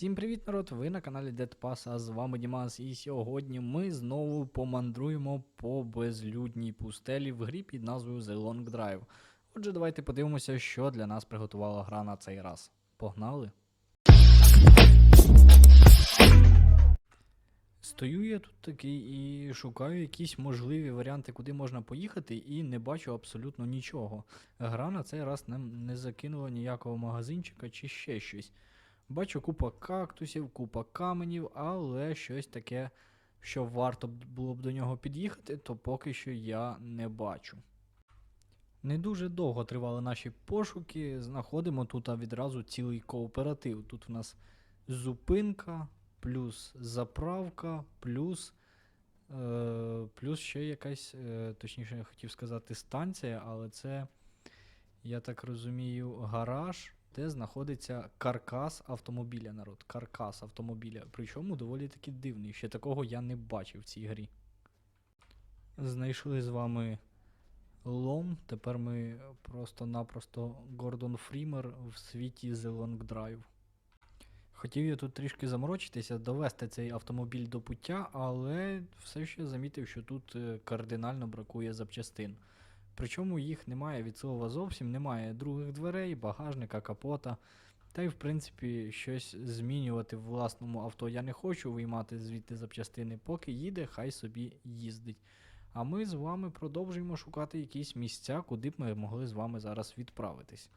Всім привіт, народ! Ви на каналі Pass, а з вами Дімас, і сьогодні ми знову помандруємо по безлюдній пустелі в грі під назвою The Long Drive. Отже, давайте подивимося, що для нас приготувала гра на цей раз. Погнали! Стою я тут такий і шукаю якісь можливі варіанти, куди можна поїхати, і не бачу абсолютно нічого. Гра на цей раз нам не закинула ніякого магазинчика чи ще щось. Бачу купа кактусів, купа каменів, але щось таке, що варто було б до нього під'їхати, то поки що я не бачу. Не дуже довго тривали наші пошуки. Знаходимо тут відразу цілий кооператив. Тут в нас зупинка, плюс заправка, плюс, е, плюс ще якась, е, точніше, я хотів сказати, станція, але це, я так розумію, гараж, де знаходиться каркас автомобіля, народ. Каркас автомобіля. Причому доволі таки дивний. Ще такого я не бачив в цій грі. Знайшли з вами лом. Тепер ми просто-напросто Гордон Фрімер в світі The Long Drive. Хотів я тут трішки заморочитися, довести цей автомобіль до пуття, але все ще замітив, що тут е, кардинально бракує запчастин. Причому їх немає від слова зовсім, немає других дверей, багажника, капота. Та й в принципі щось змінювати в власному авто я не хочу виймати звідти запчастини, поки їде, хай собі їздить. А ми з вами продовжуємо шукати якісь місця, куди б ми могли з вами зараз відправитись.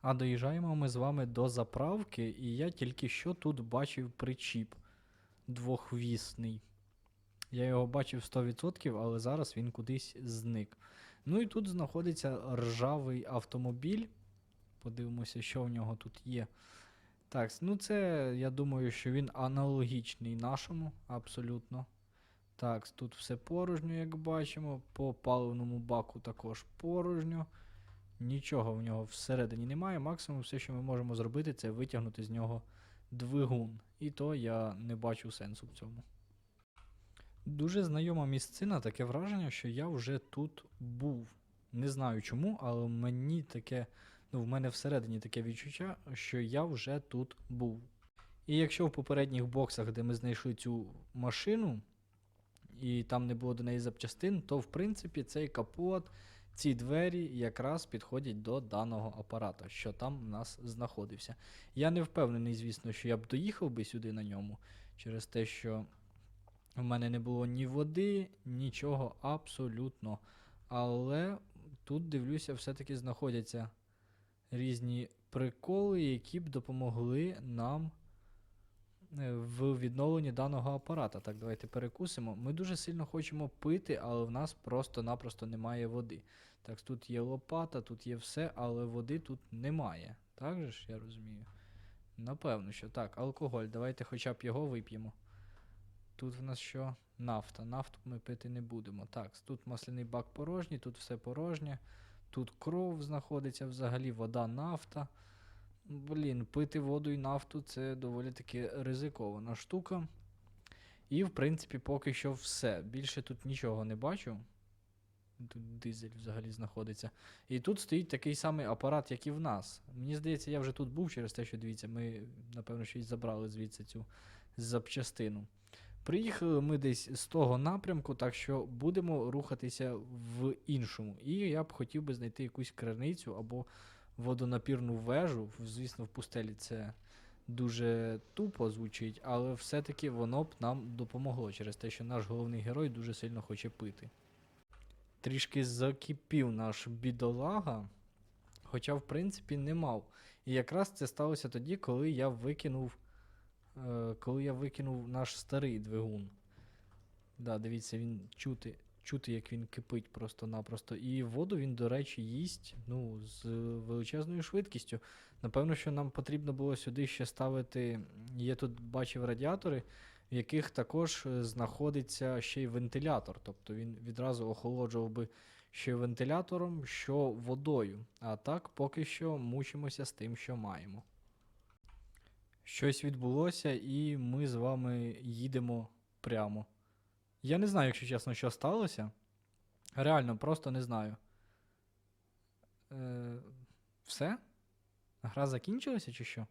А доїжджаємо ми з вами до заправки, і я тільки що тут бачив причіп двохвісний. Я його бачив 100%, але зараз він кудись зник. Ну і тут знаходиться ржавий автомобіль. Подивимося, що в нього тут є. Так, ну це, я думаю, що він аналогічний нашому, абсолютно. Так, тут все порожньо, як бачимо. По паливному баку також порожньо. Нічого в нього всередині немає. Максимум все, що ми можемо зробити, це витягнути з нього двигун. І то я не бачу сенсу в цьому. Дуже знайома місцина, таке враження, що я вже тут був. Не знаю чому, але мені таке, ну, в мене всередині таке відчуття, що я вже тут був. І якщо в попередніх боксах, де ми знайшли цю машину, і там не було до неї запчастин, то в принципі цей капот, ці двері якраз підходять до даного апарата, що там в нас знаходився. Я не впевнений, звісно, що я б доїхав би сюди на ньому, через те, що в мене не було ні води, нічого абсолютно. Але тут, дивлюся, все-таки знаходяться різні приколи, які б допомогли нам е, в відновленні даного апарата. Так, давайте перекусимо. Ми дуже сильно хочемо пити, але в нас просто-напросто немає води. Так, тут є лопата, тут є все, але води тут немає. Так же ж, я розумію? Напевно, що так. Алкоголь, давайте хоча б його вип'ємо. Тут в нас що? Нафта. Нафту ми пити не будемо. Так, тут масляний бак порожній, тут все порожнє. Тут кров знаходиться взагалі, вода, нафта. Блін, пити воду і нафту це доволі таки ризикована штука. І, в принципі, поки що все. Більше тут нічого не бачу. Тут дизель взагалі знаходиться. І тут стоїть такий самий апарат, як і в нас. Мені здається, я вже тут був через те, що дивіться, ми, напевно, щось забрали звідси цю запчастину. Приїхали ми десь з того напрямку, так що будемо рухатися в іншому. І я б хотів би знайти якусь криницю або водонапірну вежу. Звісно, в пустелі це дуже тупо звучить, але все-таки воно б нам допомогло через те, що наш головний герой дуже сильно хоче пити. Трішки закипів наш бідолага, хоча, в принципі, не мав. І якраз це сталося тоді, коли я викинув коли я викинув наш старий двигун. Да, дивіться, він чути, чути, як він кипить просто-напросто. І воду він, до речі, їсть ну, з величезною швидкістю. Напевно, що нам потрібно було сюди ще ставити. Є тут, бачив, радіатори, в яких також е, знаходиться ще й вентилятор. Тобто він відразу охолоджував би що вентилятором, що водою. А так поки що мучимося з тим, що маємо. Щось відбулося, і ми з вами їдемо прямо. Я не знаю, якщо чесно, що сталося. Реально, просто не знаю. Е, все? Гра закінчилася чи що?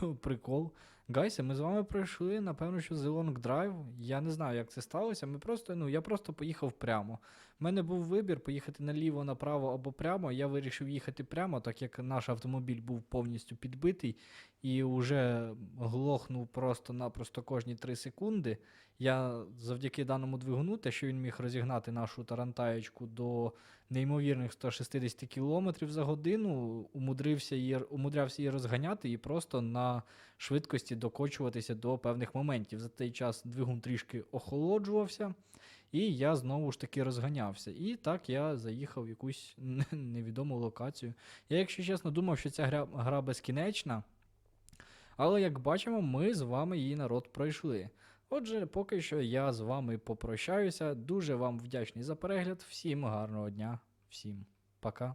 прикол. Гайси, ми з вами пройшли, напевно, що Long Drive. Я не знаю, як це сталося. Ми просто, ну, я просто поїхав прямо. У мене був вибір поїхати наліво, направо або прямо. Я вирішив їхати прямо, так як наш автомобіль був повністю підбитий і вже глохнув просто-напросто кожні 3 секунди. Я завдяки даному двигуну, те, що він міг розігнати нашу тарантаєчку до неймовірних 160 км за годину, умудрився її, умудрявся її розганяти і просто на швидкості докочуватися до певних моментів. За цей час двигун трішки охолоджувався, і я знову ж таки розганявся. І так я заїхав в якусь невідому локацію. Я, якщо чесно, думав, що ця гра, гра безкінечна. Але як бачимо, ми з вами її народ пройшли. Отже, поки що я з вами попрощаюся. Дуже вам вдячний за перегляд. Всім гарного дня, всім пока.